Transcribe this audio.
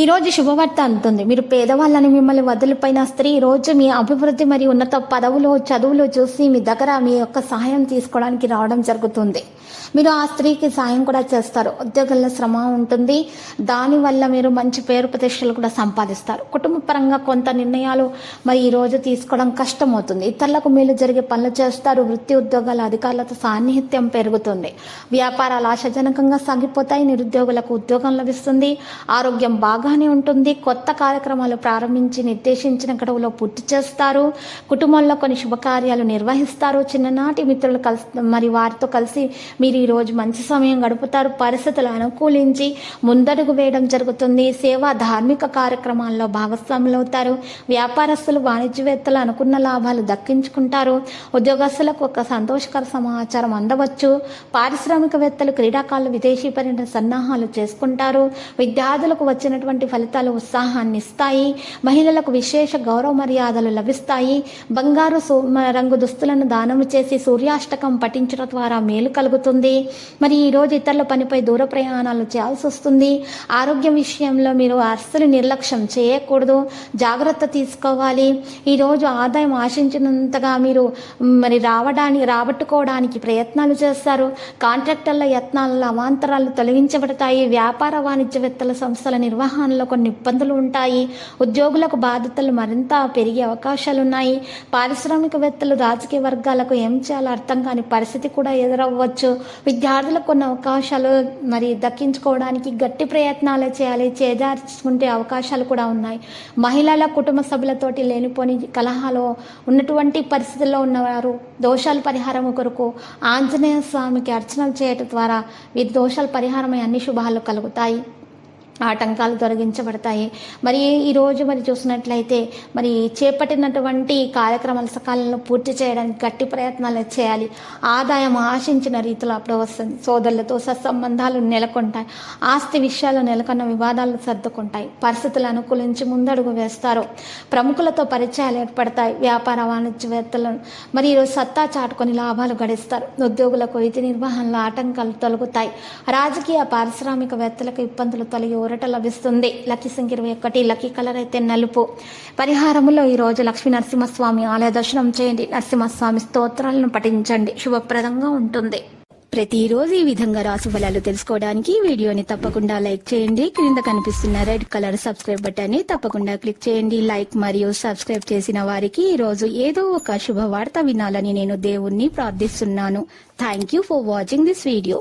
ఈరోజు శుభవార్త అందుతుంది మీరు పేదవాళ్ళని మిమ్మల్ని వదిలిపోయిన స్త్రీ రోజు మీ అభివృద్ధి మరియు ఉన్నత పదవులు చదువులు చూసి మీ దగ్గర మీ యొక్క సహాయం తీసుకోవడానికి రావడం జరుగుతుంది. మీరు ఆ స్త్రీకి సాయం కూడా చేస్తారు. ఉద్యోగంలో శ్రమ ఉంటుంది. దానివల్ల మీరు మంచి పేరు ప్రతిష్టలు కూడా సంపాదిస్తారు. కుటుంబ పరంగా కొంత నిర్ణయాలు మరి ఈరోజు తీసుకోవడం కష్టమవుతుంది. ఇతరులకు మేలు జరిగే పనులు చేస్తారు. వృత్తి ఉద్యోగాల అధికారులతో సాన్నిహిత్యం పెరుగుతుంది. వ్యాపారాలు ఆశాజనకంగా సాగిపోతాయి. నిరుద్యోగులకు ఉద్యోగం లభిస్తుంది. ఆరోగ్యం బాగానే ఉంటుంది. కొత్త కార్యక్రమాలు ప్రారంభించి నిర్దేశించిన గడువులో పూర్తి చేస్తారు. కుటుంబంలో కొన్ని శుభకార్యాలు నిర్వహిస్తారు. చిన్ననాటి మిత్రులు కలిసి మరి వారితో కలిసి మీరు ఈరోజు మంచి సమయం గడుపుతారు. పరిస్థితులు అనుకూలించి ముందడుగు వేయడం జరుగుతుంది. సేవా ధార్మిక కార్యక్రమాల్లో భాగస్వాములు అవుతారు. వ్యాపారస్తులు వాణిజ్యవేత్తలు అనుకున్న లాభాలు దక్కించుకుంటారు. ఉద్యోగస్తులకు ఒక సంతోషకర సమాచారం అందవచ్చు. పారిశ్రామికవేత్తలు క్రీడాకారులు విదేశీ పర్యటన సన్నాహాలు చేసుకుంటారు. విద్యార్థులకు వచ్చినటువంటి ఫలితాలు ఉత్సాహాన్ని ఇస్తాయి. మహిళలకు విశేష గౌరవ మర్యాదలు లభిస్తాయి. బంగారు మ- రంగు దుస్తులను దానము చేసి సూర్యాష్టకం పఠించడం ద్వారా మేలు కలుగుతుంది. మరి ఈరోజు ఇతరుల పనిపై దూర ప్రయాణాలు చేయాల్సి వస్తుంది. ఆరోగ్యం విషయంలో మీరు అస్సలు నిర్లక్ష్యం చేయకూడదు. జాగ్రత్త తీసుకోవాలి. ఈరోజు ఆదాయం ఆశించినంతగా మీరు మరి రావడానికి రాబట్టుకోవడానికి ప్రయత్నాలు చేస్తారు. కాంట్రాక్టర్ల యత్నాల అవాంతరాలు తొలగించబడతాయి. వ్యాపార వాణిజ్యవేత్తల సంస్థల నిర్వహణ నిర్వహణలో కొన్ని ఇబ్బందులు ఉంటాయి. ఉద్యోగులకు బాధ్యతలు మరింత పెరిగే అవకాశాలు ఉన్నాయి పారిశ్రామికవేత్తలు రాజకీయ వర్గాలకు ఏం చేయాలో అర్థం కాని పరిస్థితి కూడా ఎదురవ్వచ్చు. విద్యార్థులకు కొన్ని అవకాశాలు మరి దక్కించుకోవడానికి గట్టి ప్రయత్నాలు చేయాలి. చేజార్చుకుంటే అవకాశాలు కూడా ఉన్నాయి. మహిళల కుటుంబ సభ్యులతోటి లేనిపోని కలహాలు ఉన్నటువంటి పరిస్థితుల్లో ఉన్నవారు దోషాల పరిహారం కొరకు ఆంజనేయ స్వామికి అర్చనలు చేయటం ద్వారా వీరి దోషాల పరిహారమై అన్ని శుభాలు కలుగుతాయి. ఆటంకాలు తొలగించబడతాయి. మరి ఈరోజు మరి చూసినట్లయితే మరి చేపట్టినటువంటి కార్యక్రమాలు సకాలంలో పూర్తి చేయడానికి గట్టి ప్రయత్నాలు చేయాలి. ఆదాయం ఆశించిన రీతిలో అప్పుడు వస్తుంది. సోదరులతో సత్సంబంధాలు నెలకొంటాయి. ఆస్తి విషయాలు నెలకొన్న వివాదాలు సర్దుకుంటాయి. పరిస్థితులు అనుకూలించి ముందడుగు వేస్తారు. ప్రముఖులతో పరిచయాలు ఏర్పడతాయి. వ్యాపార వాణిజ్యవేత్తలను మరి ఈరోజు సత్తా చాటుకొని లాభాలు గడిస్తారు. ఉద్యోగులకు విధి నిర్వహణలో ఆటంకాలు తొలగుతాయి. రాజకీయ పారిశ్రామికవేత్తలకు ఇబ్బందులు తొలగి ఊరట లభిస్తుంది. లక్కీ సంఖ్య ఇరవై ఒకటి లక్కీ కలర్ అయితే నలుపు. పరిహారములో ఈరోజు లక్ష్మీ నరసింహస్వామి ఆలయ దర్శనం చేయండి. నరసింహస్వామి స్తోత్రాలను పఠించండి. శుభప్రదంగా ఉంటుంది. ప్రతిరోజు ఈ విధంగా రాసు ఫలాలు తెలుసుకోవడానికి వీడియోని తప్పకుండా లైక్ చేయండి. క్రింద కనిపిస్తున్న రెడ్ కలర్ సబ్స్క్రైబ్ బటన్ని తప్పకుండా క్లిక్ చేయండి. లైక్ మరియు సబ్స్క్రైబ్ చేసిన వారికి ఈ రోజు ఏదో ఒక శుభవార్త వినాలని నేను దేవుణ్ణి ప్రార్థిస్తున్నాను. Thank you for watching this video